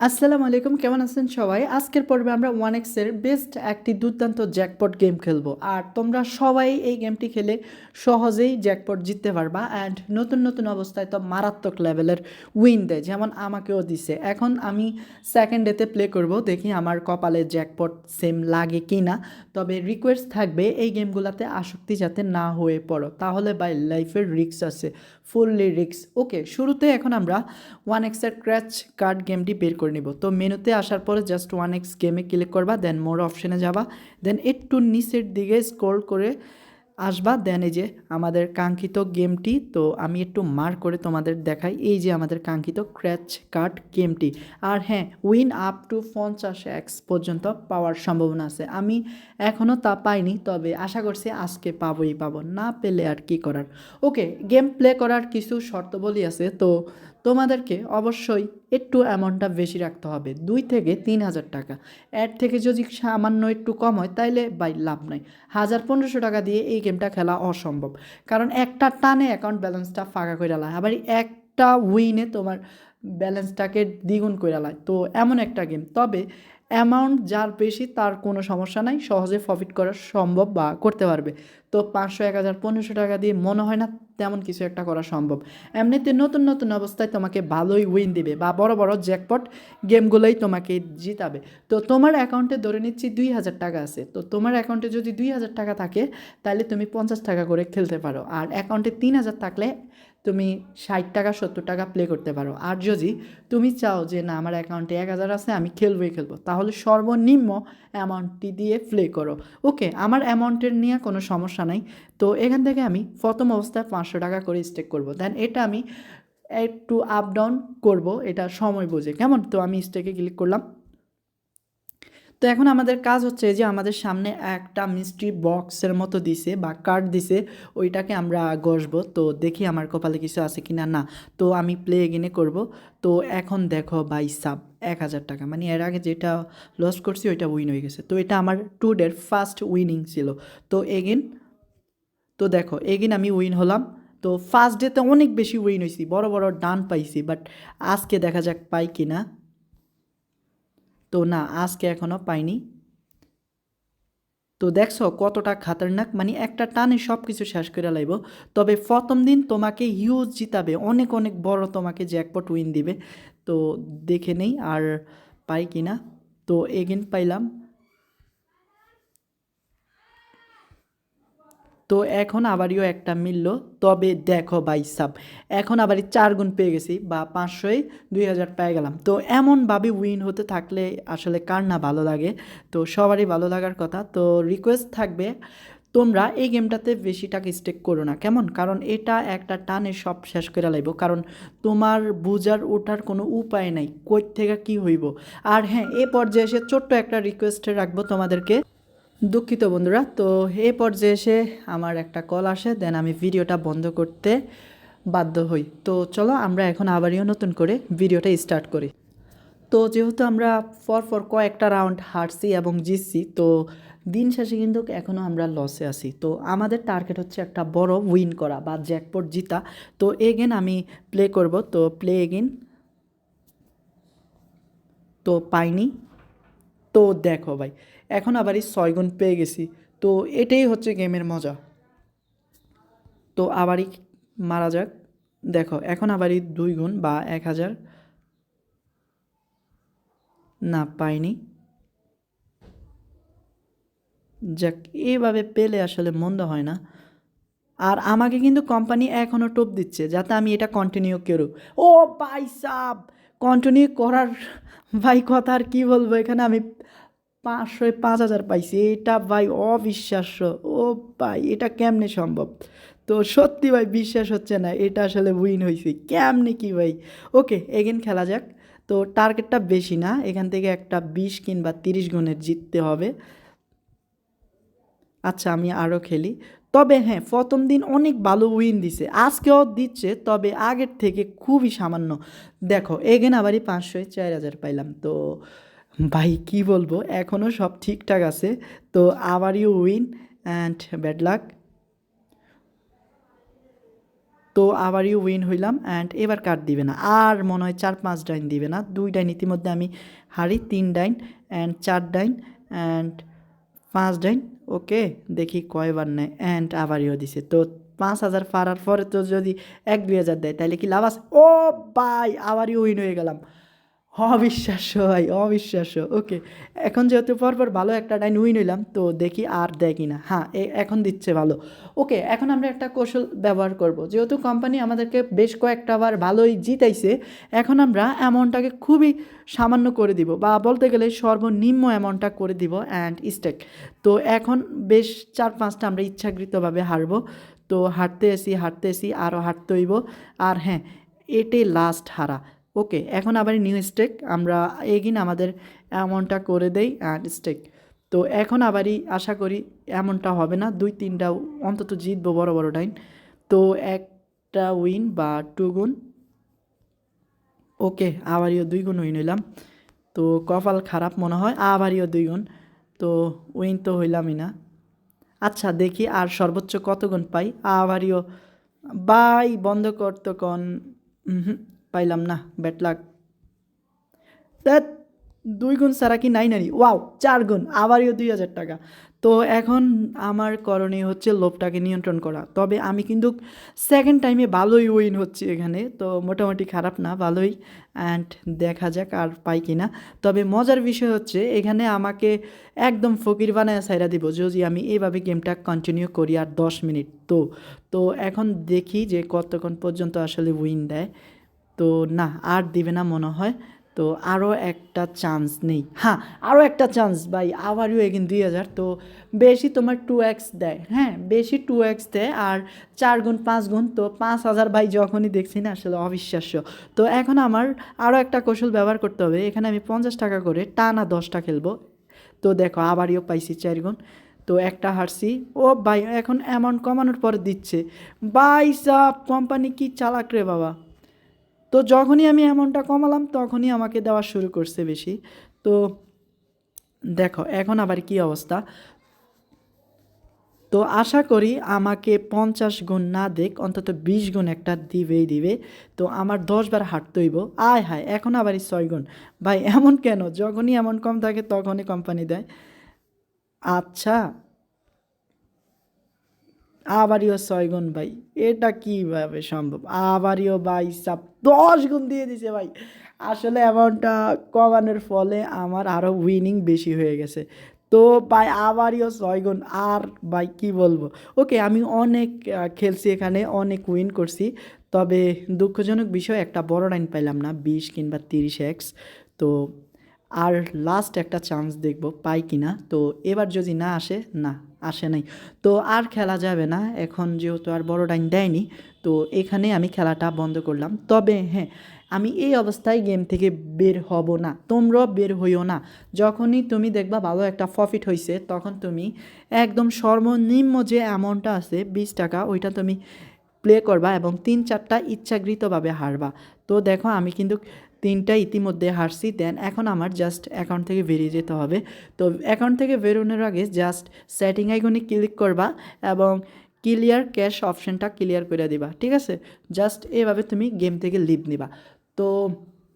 আসসালামু আলাইকুম, কেমন আছেন সবাই? আজকের পর্বে আমরা ওয়ান এক্সের বেস্ট একটি দুর্দান্ত জ্যাকপট গেম খেলব। আর তোমরা সবাই এই গেমটি খেলে সহজেই জ্যাকপট জিততে পারবা অ্যান্ড নতুন নতুন অবস্থায় তো মারাত্মক লেভেলের উইন দেয়, যেমন আমাকেও দিছে। এখন আমি সেকেন্ড ডেতে প্লে করব, দেখি আমার কপালে জ্যাকপট সেম লাগে কি না তবে রিকোয়েস্ট থাকবে এই গেমগুলোতে আসক্তি যাতে না হয়ে পড়ো, তাহলে বাই লাইফের রিক্স আছে। ফুললি লিরিক্স ওকে শুরুতে এখন আমরা ওয়ান এক্সের ক্র্যাচ কার্ড গেমটি বের করে নিব। তো মেনুতে আসার পরে জাস্ট ওয়ান এক্স গেমে ক্লিক করবা দেন মোর অপশনে যাবা দেন একটু নিচের দিকে স্ক্রল করে আসবা দেন এই যে আমাদের কাঙ্ক্ষিত গেমটি, তো আমি একটু মার করে তোমাদের দেখাই। এই যে আমাদের কাঙ্ক্ষিত ক্র্যাচ কার্ড গেমটি। আর হ্যাঁ উইন আপ টু পঞ্চাশ এক্স পর্যন্ত পাওয়ার সম্ভাবনা আছে। আমি এখনও তা পাইনি, তবে আশা করছি আজকে পাবোই, পাবো। না পেলে আর কি করার? ওকে গেম প্লে করার কিছু শর্তাবলী আছে, তো তোমাদেরকে অবশ্যই একটু অ্যামাউন্টটা বেশি রাখতে হবে। দুই থেকে তিন হাজার টাকা। এর থেকে যদি সামান্য একটু কম হয়, তাইলে বাই লাভ নাই। হাজার পনেরোশো টাকা দিয়ে এই গেমটা খেলা অসম্ভব। কারণ একটা টানে অ্যাকাউন্ট ব্যালেন্সটা ফাঁকা করে লায়। আবার একটা উইনে তোমার ব্যালেন্সটাকে দ্বিগুণ করে লায়। তো এমন একটা গেম তবে অ্যামাউন্ট যার বেশি তার কোনো সমস্যা নাই, সহজে প্রফিট করা সম্ভব বা করতে পারবে। তো পাঁচশো, এক হাজার, পনেরোশো টাকা দিয়ে মনে হয় না তেমন কিছু একটা করা সম্ভব। এমনিতে নতুন নতুন অবস্থায় তোমাকে ভালোই উইন দিবে বা বড় বড় জ্যাকপট গেমগুলোই তোমাকে জিতাবে। তো তোমার অ্যাকাউন্টে ধরে নিচ্ছি দুই হাজার টাকা আছে। তো তোমার অ্যাকাউন্টে যদি দুই হাজার টাকা থাকে, তাহলে তুমি পঞ্চাশ টাকা করে খেলতে পারো। আর অ্যাকাউন্টে তিন হাজার থাকলে তুমি ষাট টাকা, সত্তর টাকা প্লে করতে পারো। আর যদি তুমি চাও যে, না, আমার অ্যাকাউন্টে এক হাজার আছে, আমি খেলবই খেলব, তাহলে সর্বনিম্ন অ্যামাউন্টটি দিয়ে প্লে করো। ওকে আমার অ্যামাউন্টের নিয়ে কোনো সমস্যা নাই। তো এখান থেকে আমি প্রথম অবস্থায় পাঁচশো টাকা করে স্টেক করব। দেন এটা আমি একটু আপ ডাউন করব, এটা সময় বোঝে। কেমন? তো আমি স্টেকে ক্লিক করলাম। তো এখন আমাদের কাজ হচ্ছে যে আমাদের সামনে একটা মিষ্টি বক্সের মতো দিছে বা কার্ড দিছে, ওইটাকে আমরা গসবো। তো দেখি আমার কপালে কিছু আছে কি না। না তো আমি প্লে এগেনে করব। তো এখন দেখো বাই সাব এক হাজার টাকা। মানে এর আগে যেটা লস করছি, ওইটা উইন হয়ে গেছে। তো এটা আমার টু ডের ফার্স্ট উইনিং ছিল। তো এগেন তো দেখো এগেন আমি উইন হলাম। তো ফার্স্ট ডেতে অনেক বেশি উইন হয়েছি বড় বড় ডান পাইছি। বাট আজকে দেখা যাক পাই কি না তো না, আজকে এখনও পাইনি। তো দেখছ কতটা খাতারনাক মানে একটা টানে সব কিছু শেষ করে লাইব। তবে প্রথম দিন তোমাকে হিউজ জিতাবে, অনেক অনেক বড় তোমাকে জ্যাকপট উইন দিবে। তো দেখে নেই আর পাই কি না তো এগেন পাইলাম। তো এখন আবারও একটা মিলল। তবে দেখো ভাই সাব, এখন আবার চার গুণ পেয়ে গেছি বা পাঁচশোয় দুই হাজার পেয়ে গেলাম। তো এমনভাবে উইন হতে থাকলে আসলে কার না ভালো লাগে? তো সবারই ভালো লাগার কথা। তো রিকোয়েস্ট থাকবে, তোমরা এই গেমটাতে বেশি টাকা স্টেক করো না। কেমন? কারণ এটা একটা টানে সব শেষ করে লাইব। কারণ তোমার বুঝার, ওঠার কোনো উপায় নাই। কই থেকে কি হইব? আর হ্যাঁ এ পর্যায়ে এসে ছোট্ট একটা রিকোয়েস্ট রাখব তোমাদেরকে। দুঃখিত বন্ধুরা। তো এ পর্যায়ে এসে আমার একটা কল আসে দেন আমি ভিডিওটা বন্ধ করতে বাধ্য হই। তো চলো আমরা এখন আবারও নতুন করে ভিডিওটা স্টার্ট করি। তো যেহেতু আমরা ফর ফর কয়েকটা রাউন্ড হারছি এবং জিতছি, তো দিন শেষে কিন্তু এখনও আমরা লসে আছি। তো আমাদের টার্গেট হচ্ছে একটা বড় উইন করা বা জ্যাকপট জিতা। তো এগেন আমি প্লে করব। তো প্লে এগেন তো পাইনি। তো দেখো ভাই, এখন আবার এই ছয় গুণ পেয়ে গেছি। তো এটাই হচ্ছে গেমের মজা। তো আবারই মারা যাক। দেখো, এখন আবারই দুই গুণ বা এক হাজার। না, পাইনি। যাক, এভাবে পেলে আসলে মন্দ হয় না। আর আমাকে কিন্তু কোম্পানি এখনও টোপ দিচ্ছে, যাতে আমি এটা কন্টিনিউ করু ও ভাই সাব! কন্টিনিউ করার ভাই কথা আর কী বলব? এখানে আমি পাঁচশো, পাঁচ হাজার পাইছি। এটা ভাই অবিশ্বাস্য। ও ভাই, এটা কেমনে সম্ভব? তো সত্যি ভাই, বিশ্বাস হচ্ছে না। এটা আসলে উইন হয়েছে কেমনে কি ভাই? ওকে এগেন খেলা যাক। তো টার্গেটটা বেশি না। এখান থেকে একটা বিশ কিংবা তিরিশ গুণের জিততে হবে। আচ্ছা আমি আরও খেলি। তবে হ্যাঁ প্রথম দিন অনেক ভালো উইন দিছে। আজকেও দিচ্ছে, তবে আগের থেকে খুবই সামান্য। দেখো এগেন আবারই পাঁচশোয় চার হাজার পাইলাম। তো ভাই, কি বলব? এখনও সব ঠিকঠাক আছে। তো আবারই উইন অ্যান্ড ব্যাড লাক তো আবারই উইন হইলাম অ্যান্ড এবার কার্ড দিবে না। আর মনে হয় চার পাঁচ ডাইন দিবে না। দুই ডাইন ইতিমধ্যে আমি হারি, তিন ডাইন অ্যান্ড চার ডাইন অ্যান্ড পাঁচ ডাইন ওকে, দেখি কয়বার নেয় অ্যান্ড আবার আবারও দিছে। তো পাঁচ হাজার পারার পরে তো যদি এক দুই হাজার দেয় তাহলে কি লাভ আছে? ও বাই আবারই উইন হয়ে গেলাম। অবিশ্বাস্য ভাই, অবিশ্বাস্য। ওকে এখন যেহেতু পরপর ভালো একটা ডাইন উইন হইলাম, তো দেখি আর দেয় কি না হ্যাঁ এখন দিচ্ছে ভালো। ওকে এখন আমরা একটা কৌশল ব্যবহার করব। যেহেতু কোম্পানি আমাদেরকে বেশ কয়েকটা বার ভালোই জিতাইছে, এখন আমরা অ্যামাউন্টটাকে খুবই সামান্য করে দিব, বা বলতে গেলে সর্বনিম্ন অ্যামাউন্টটা করে দিব অ্যান্ড স্টেক তো এখন বেশ চার পাঁচটা আমরা ইচ্ছাকৃতভাবে হারবো। তো হাঁটতে এসি হাঁটতে এসি আরও হাঁটতে হইব। আর হ্যাঁ এটাই লাস্ট হারা। ওকে এখন আবার নিউ স্টেক আমরা এগিন আমাদের অ্যামাউন্টটা করে দেই অ্যান্ড স্টেক তো এখন আবারই আশা করি এমনটা হবে না, দুই তিনটা অন্তত জিতবো বড় বড় টাইম তো একটা উইন বা টু গুণ। ওকে আবারও দুই গুণ উইন হইলাম। তো কপাল খারাপ মনে হয় আবারও দুই গুণ। তো উইন তো হইলামই না। আচ্ছা দেখি আর সর্বোচ্চ কত গুণ পাই আবারও বাই বন্ধ করতো কন। পাইলাম না ব্যাট লাগ ধ্যাৎ, দুই গুণ ছাড়া কি নাই নারি ওয়াও চার গুণ আবারও দুই হাজার টাকা। তো এখন আমার করণীয় হচ্ছে লোভটাকে নিয়ন্ত্রণ করা। তবে আমি কিন্তু সেকেন্ড টাইমে ভালোই উইন হচ্ছে এখানে। তো মোটামুটি খারাপ না ভালোই। অ্যান্ড দেখা যাক আর পাই কি না। তবে মজার বিষয় হচ্ছে এখানে আমাকে একদম ফকির বানায় সাইরা দিব যদি আমি এইভাবে গেমটা কন্টিনিউ করি আর দশ মিনিট। তো তো এখন দেখি যে কতক্ষণ পর্যন্ত আসলে উইন দেয়। তো না, আর দিবে না মনে হয়। তো আরও একটা চান্স নেই। হ্যাঁ আরও একটা চান্স ভাই আবারও এগিন দুই হাজার। তো বেশি তোমার টু এক্স দেয়। হ্যাঁ বেশি টু এক্স দেয় আর চার গুণ পাঁচ গুণ। তো পাঁচ হাজার ভাই যখনই দেখছি না, আসলে অবিশ্বাস্য। তো এখন আমার আরও একটা কৌশল ব্যবহার করতে হবে। এখানে আমি পঞ্চাশ টাকা করে টানা দশটা খেলব। তো দেখো আবারও পাইছি চার গুণ। তো একটা হারছি। ও ভাই, এখন অ্যামাউন্ট কমানোর পরে দিচ্ছে। বাই সাপ কোম্পানি কি চালাক রে বাবা। তো যখনই আমি অ্যামাউন্টটা কমালাম, তখনই আমাকে দেওয়া শুরু করছে বেশি। তো দেখো, এখন আবার কি অবস্থা? তো আশা করি আমাকে পঞ্চাশ গুণ না দেখ, অন্তত বিশ গুণ একটা দিবেই দিবে। তো আমার দশ বার হাঁটতে হইব আয় হায়, এখন আবার ছয় গুণ। ভাই, এমন কেন? যখনই এমন কম থাকে, তখনই কোম্পানি দেয়। আচ্ছা। আবারও ছয় গুণ ভাই। এটা কীভাবে সম্ভব? আবারও ভাই সাপ দশ গুণ দিয়ে দিছে ভাই। আসলে অ্যামাউন্টটা কমানোর ফলে আমার আরও উইনিং বেশি হয়ে গেছে। তো ভাই আবারও ছয় গুণ, আর ভাই কি বলব? ওকে আমি অনেক খেলছি এখানে, অনেক উইন করছি। তবে দুঃখজনক বিষয়, একটা বড় লাইন পাইলাম না, বিশ কিংবা তিরিশ এক্স তো, আর লাস্ট একটা চান্স দেখব, পাই কি না তো এবার যদি না আসে, না। আসে নাই। তো আর খেলা যাবে না। এখন যেহেতু আর বড় ডাইন দেয়নি, তো এখানে আমি খেলাটা বন্ধ করলাম। তবে হ্যাঁ আমি এই অবস্থায় গেম থেকে বের হব না। তোমরাও বের হইও না। যখনই তুমি দেখবা ভালো একটা প্রফিট হয়েছে তখন তুমি একদম সর্বনিম্ন যে অ্যামাউন্টটা আছে, বিশ টাকা, ওইটা তুমি প্লে করবা এবং তিন চারটা ইচ্ছাকৃতভাবে হারবা। তো দেখো, আমি কিন্তু তিনটা ইতিমধ্যে হারছি দেন এখন আমার জাস্ট অ্যাকাউন্ট থেকে বেরিয়ে যেতে হবে। তো অ্যাকাউন্ট থেকে বেরোনোর আগে জাস্ট সেটিং আইকনে ক্লিক করবা এবং ক্লিয়ার ক্যাশ অপশনটা ক্লিয়ার করে দিবা, ঠিক আছে? জাস্ট এভাবে তুমি গেম থেকে লিভ নিবা। তো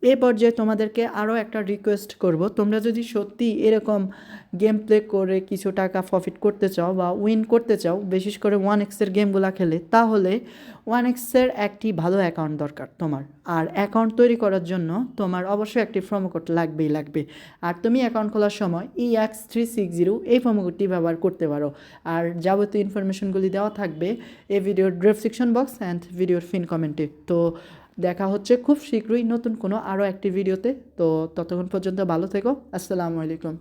এই পর্যায়ে তোমাদেরকে আরও একটা রিকোয়েস্ট করব। তোমরা যদি সত্যি এরকম গেম প্লে করে কিছু টাকা প্রফিট করতে চাও বা উইন করতে চাও, বিশেষ করে ওয়ান এক্সের গেমগুলো খেলে, তাহলে ওয়ান এক্সের একটি ভালো অ্যাকাউন্ট দরকার তোমার। আর অ্যাকাউন্ট তৈরি করার জন্য তোমার অবশ্যই একটি কোড লাগবেই লাগবে। আর তুমি অ্যাকাউন্ট খোলার সময় E X three six zero এই কোডটি ব্যবহার করতে পারো। আর যাবতীয় ইনফরমেশনগুলি দেওয়া থাকবে এই ভিডিওর ডেসক্রিপশন বক্স অ্যান্ড ভিডিওর ফিন কমেন্টে তো দেখা হচ্ছে খুব শীঘ্রই নতুন কোনো আরও একটি ভিডিওতে। তো ততক্ষণ পর্যন্ত ভালো থেকো। আসসালামু আলাইকুম।